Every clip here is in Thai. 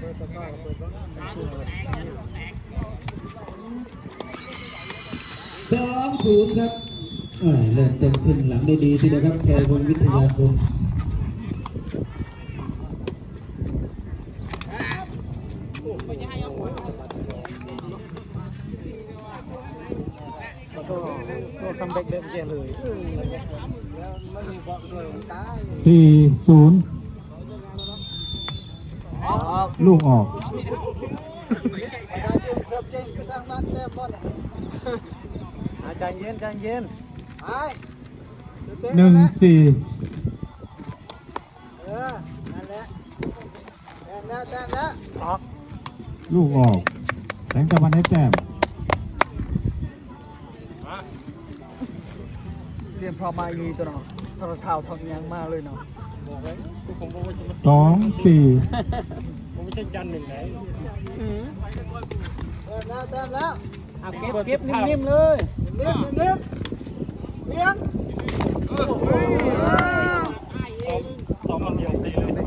สองศูนย์ครับเอ่อเริ่มต้นขึ้นหลังได้ดีทีเดียวครับแกบนวิทยาคมคัมแบกเดิมเจเลยสี่ศูนย์ ลูกออกอาจารย์เย็นใจเย็นหนึ่งสี่ออกลูกออกแสงตะวันได้แต้มเรียนพรอมาอีตัวเนาะทรเท้าทองยางมากเลยเนาะ สองสี่เอาเก็บเก็บนิ่มๆเลยซ้อมมาเดียวตีเลย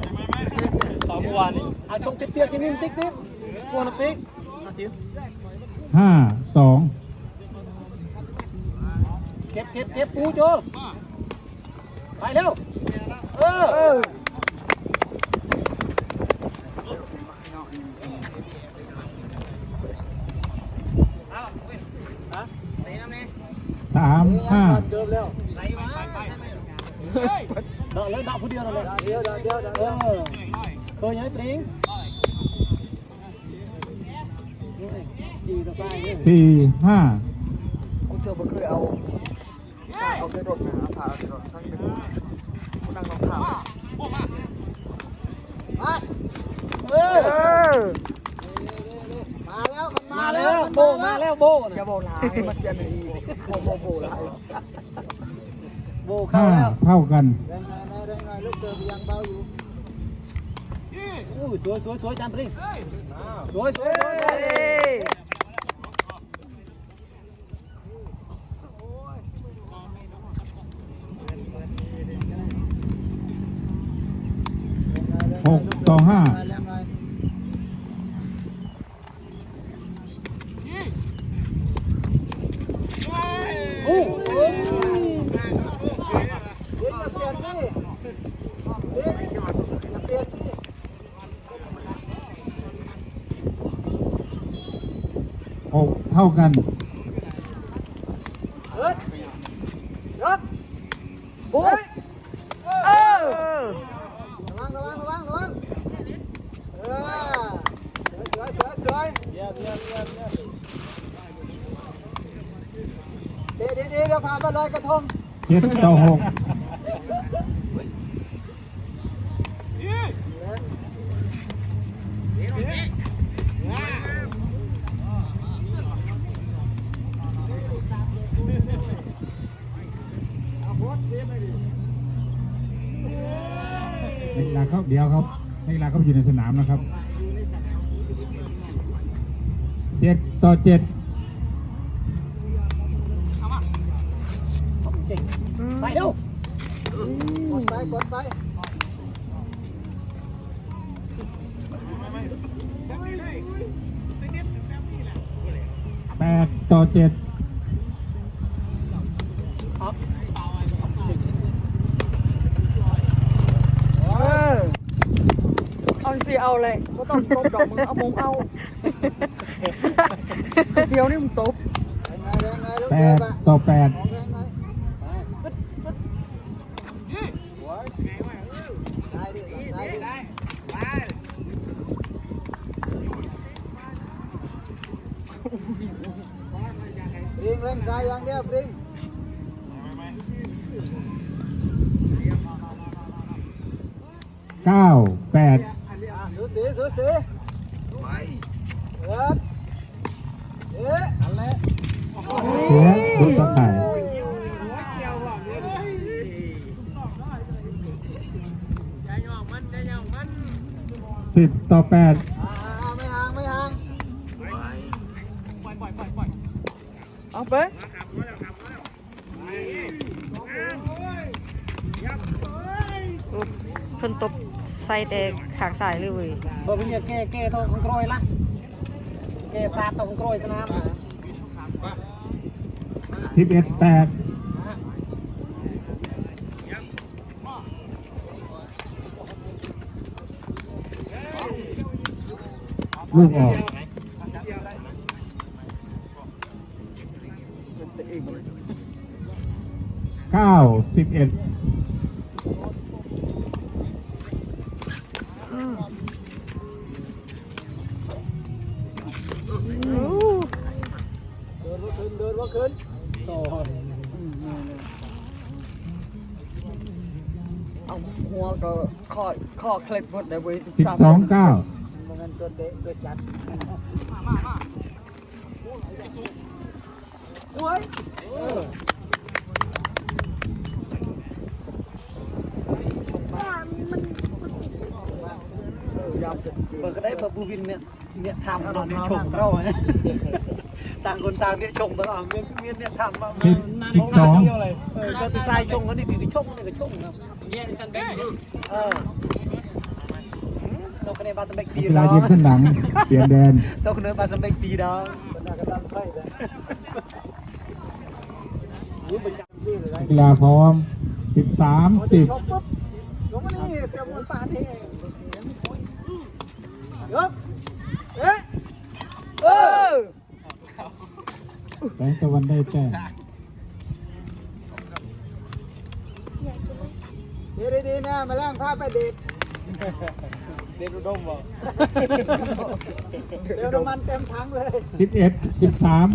ซ้อมเมื่อวานนี้เอาชงเสียกินนิ่มติ๊กติ๊กกวนติ๊กเอาจิ๋วห้าสองเก็บเก็บเก็บปูโจไปเร็วเออ สามห้าเดาะเลยเดาะผู้เดียวเลยเดียวเดียวเดียวเออเคยยังตริงจีตะไส้เนี่ยสี่ห้า ผมเจอผมเคยเอาเอาเคยรถนะเอาผ่าเอาเคยรถทั้งเป็น คนนั่งรองเท้าเออมาแล้วโบมาแล้วโบอย่าโบลายมันเสียหนีโบโบโบลายโบเข้าห้าแล้วเท่ากันอู้สวยสวยสวยจานปริงสวยสวยสวย หกต่อห้าอู้หกเท่ากันโอ้ยเอ เจ็ดต่อหกนักกีฬาเขาเดี๋ยวครับนักกีฬาเขาอยู่ในสนามนะครับ เจ็ดต่อเจ็ดไปเร็วแปดต่อเจ็ดเออเอาสิเอาเลยก็ต้องตบดอกมึงเอามงเอา เสียวนี่มึงตบแปดต่อแปดปริงเล่นซ้ายอย่างเดียวปริงเก้าแปดสูสีสูสีเอิด เอ๊ะเสียดูตะข่ายสิบต่อแปดอ่าไม่ห่างไม่ห่างเอาไปเพิ่นตบใส่ส่แต่ขางสายเลยเบอร์พี่แกแกทองกรอยละ แกซาทองกรอยสนามสิบเอ็ดแปดลูกออกเก้าสิบเอ็ด เคล็ดหมดเลยเว้ยสิบสองเก้ามันกันตัวเตะตัวจัดสวยเบอร์ก็ได้เบอร์บูวินเนี่ยเนี่ยทำตอนนี้ชงเราเนี่ยต่างคนต่างเนี่ยชงตลอดเนี่ยเนี่ยเนี่ยทำว่าสิบสิบสองเออก็ตีทรายชงเขานี่ตีชงนี่ก็ชงครับเออเราคะแนนบาสเบกปีกีฬายิงสนหลัง เปลี่ยนแดนเราคะแนนบาสเบกปีดาวมันน่ากระดันไฟเลยรู้ประจำที่เลยนะกีฬาพร้อมสิบสามสิบชกปุ๊บลงมานี่เต็มมันป่านนี่เองเยอะเอ๊ะเออแสงตะวันได้แต้มเดี๋ยวดีๆนะมาล้างผ้าไปเด็ด เด็ดอุดมบอกเดี๋ยวน้ำมันเต็มถังเลยสิบเอ็ดสิบสาม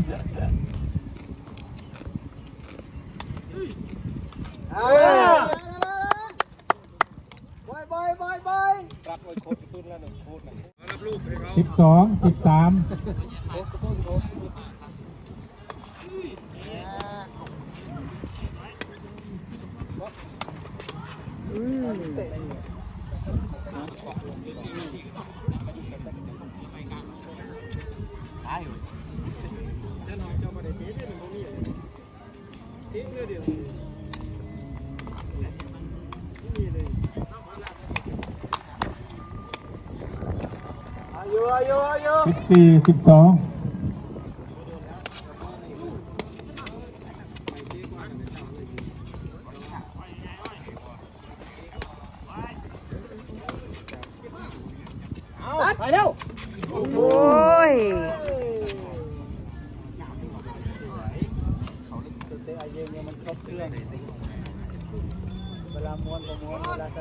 บอยบอยบอยบอยสิบสองสิบสามอายุอายุอายุสิบสี่สิบสองไปเร็วโอ้ยเตะไอเย็นเนี่ยมันครบเครื่องเวลาม้วนก็ม้วนเวลาสัญญาก็สั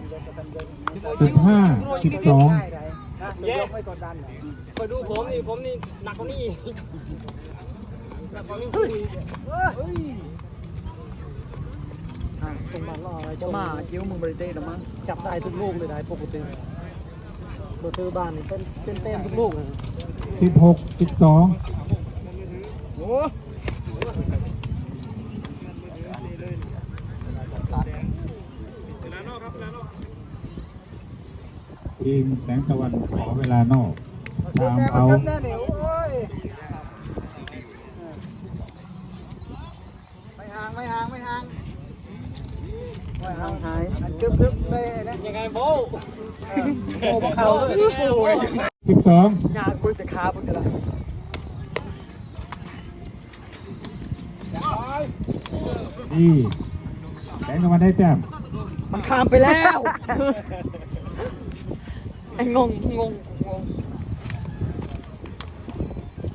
ญญาสิบห้าสิบสองง่ายเลยนะยกไม่กดดันหรอไปดูผมนี่ผมนี่หนักกว่านี้อีกหนักกว่านี้คุยส่งมาล่ออะไรจะมาเกี้ยวมึงบริเต้หรอมั้งจับได้ทุกลูกเลยได้ปกติ โรเตอร์บ้านนี่เป็นเป็นเต็มทุกลูกเลยสิบหกสิบสองทีมแสงตะวันขอเวลานอกชามเอา จำแน่เนี่ยโอ้ยไม่ห่างไม่ห่างไม่ห่างไม่ห่างหา ยังไงโบโอ้เขาเลยสิบสองยาคุยแต่ขาปุ๊บอะไรดีแสงตะวันได้แต้มมันข้ามไปแล้ว ไอ้งงงงงง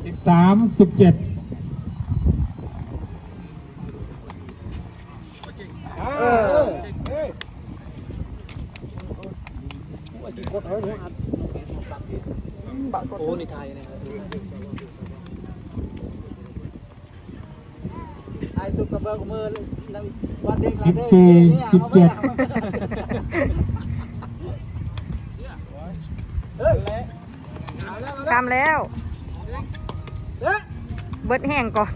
สิบสามสิบเจ็ด โอ้ในไทยนะครับไอ้ตุ๊กตาเบิกมือนั่งวันเด็กสิบสี่สิบเจ็ดเฮ้ยทำแล้วเฮ้ยเบิดแห้งก่อน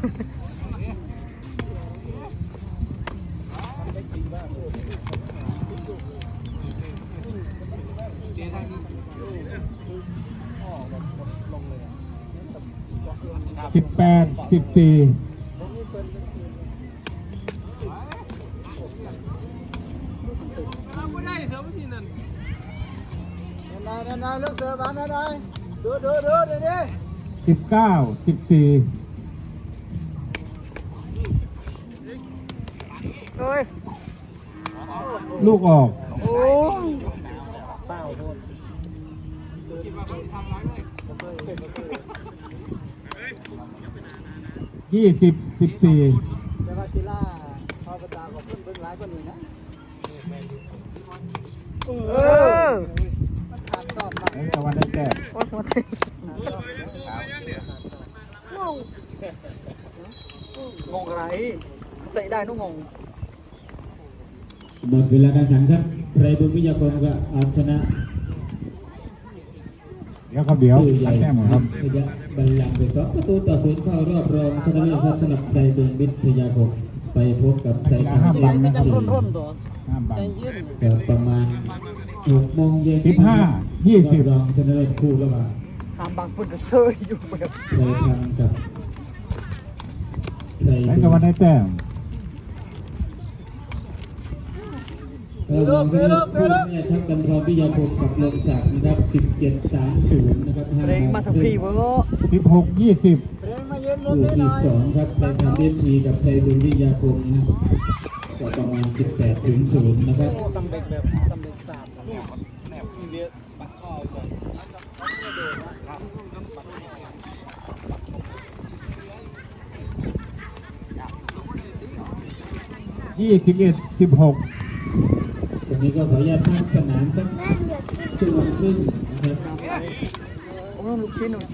สิบแปดสิบสี่ไม่ได้เถอะไม่ทีนั่นดูดูดูเดี๋ยวนี้สิบเก้าสิบสี่โอ้ยลูกออกโอ้ ยเศร้าโทษยี่สิบสิบสี่แต่ว่ากีฬาพอประจาของเพิ่นเบิ่งหลายกว่านี้นะเออมันขาดสอบมาแสงตะวันได้แต้มโอ้ยหมดเลยงงอะไรเตะได้ต้องงงหมดเวลาการแข่งขันไพรบุญวิทยาคมก็เอาชนะเดี๋ยวครับเดี๋ยวผู้ใหญ่ตัดแต้มก่อนครับพยาบัลลังก์ไปสองประตูต่อศูนย์เข้ารอบรองชนะเลิศครับสำหรับไพรบุญวิทยาคมไปพบกับไพรบุญห้ามบังนะจะร่นร่นๆตัวห้ามบังใจเย็นก็ประมาณหกโมงเย็นสิบห้ายี่สิบรอบรองชนะเลิศคู่ระหว่างห้ามบังปืนเซยอยู่แบบไพรทำกับไพรแสงตะวันได้แต้ม เออรองชนะเลิศคู่แม่ทัพกันทรวิทยาคมกับลงศักดิ์นะครับสิบเจ็ดสามศูนย์นะครับห้าเร่งมาทั้งพี่เว้ยสิบหกยี่สิบเร่งมาเย็นลคู่งนิดหที่น่อยสองครับไพรทำเอฟทีกับไพรบุญวิทยาคมนะก็ประมาณสิบแปดถึงศูนย์นะครับสำเร็จแบบสำเร็จสามยี่สิบเอ็ดสิบหกตอน นี้ก็ขออนุญาตพักสนามสักชั่วโมงครึ่งนะครับโอ้ยลูกชิ้นหนึ่ง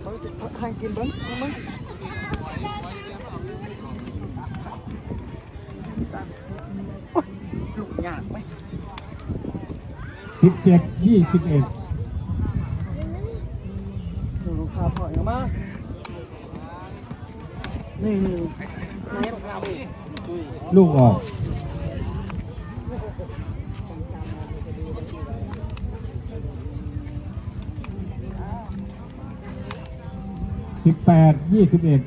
เขาจะให้กินบ้างเอามั้ยโอ๊ยลูกยากไหมสิบเจ็ดยี่สิบเอ็ดดูลูกค้าพอเอามานี่นี่ ลูกออกสิบแปดยี่สิบเอ็ด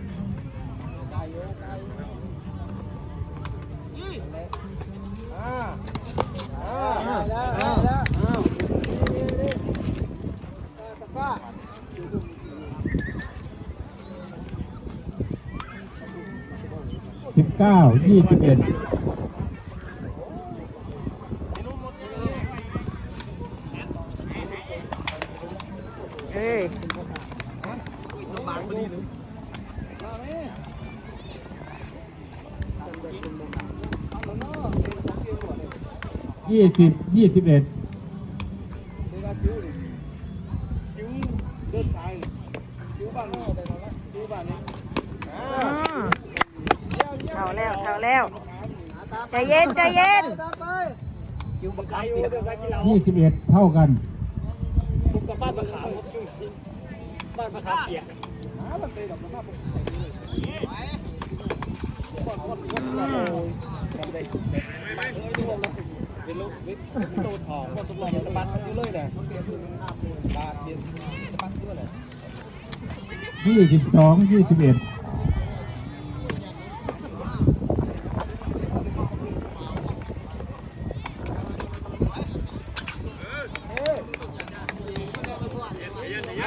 แล้วได้แล้วตะกร้า สิบเก้ายี่สิบเอ็ดเอ้ยยี่สิบยี่สิบเอ็ด แล้วเท่าแล้วใจเย็นใจเย็นตามไปคิวบังคัอาบยุเปียกเดียวกันกีฬายี่สิบเอ็ดเท่ากันผมกับบ้านมะขามครับจุ้งบ้านมะขามเปียกยี่สิบสองยี่สิบเอ็ด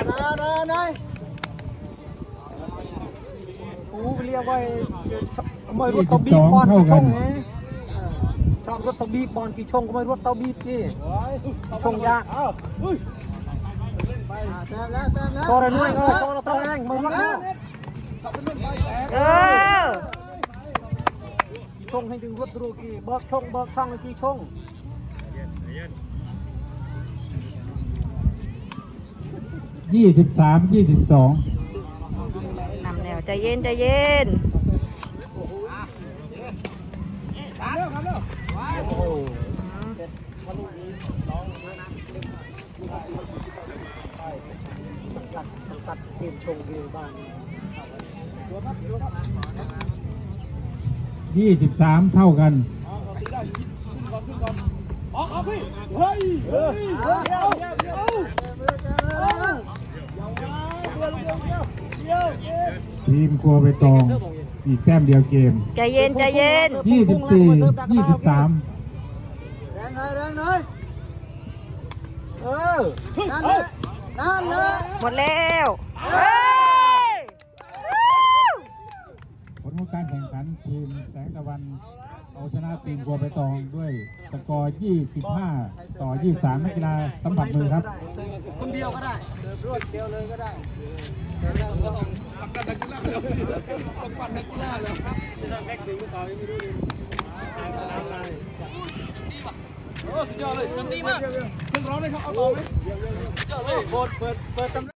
นานานา กูเรียกว่าไม่รถตบีบบอลกี่ช่องไงชอบรถตบีบบอลกี่ช่องก็ไม่รถตบีบกี่ช่องยากแต้มแล้วแต้มแล้วโชว์อะไรด้วยเออโชว์เราต้องแรงไม่รถเนาะเออช่องให้ถึงรถรูกี่เบิกช่องเบิกช่องกี่ช่องยี่สิบสามยี่สิบสอง นำแนใจเย็นใจเย็นตัดตัดเกมชงดีบ้างยี่สิบสามเท่ากันอ๋อครับพี่ เฮ้ย เฮ้ยเดี๋ยวเดี๋ยวเดี๋ยวแต้มแล้ว ทีมครัวไปตอง อีกแต้มเดียวเกม ใจเย็นใจเย็นยี่สิบสี่ยี่สิบสามแรงหน่อยแรงหน่อยเออนั่นแหละนั่นเลยหมดแล้วเฮ้ย ผลของการแข่งขันทีมแสงตะวัน เอาชนะทีมกัวไปตองด้วยสกอร์ 25 ต่อ 23 นักกีฬาสัมผัสมือครับ คนเดียวก็ได้เสิร์ฟรวดเดียวเลยก็ได้โอ้สุดยอดเลยสมดีมากขึ้นร้องเลยครับเอาต่อไหมเปิดเปิดเปิดตำ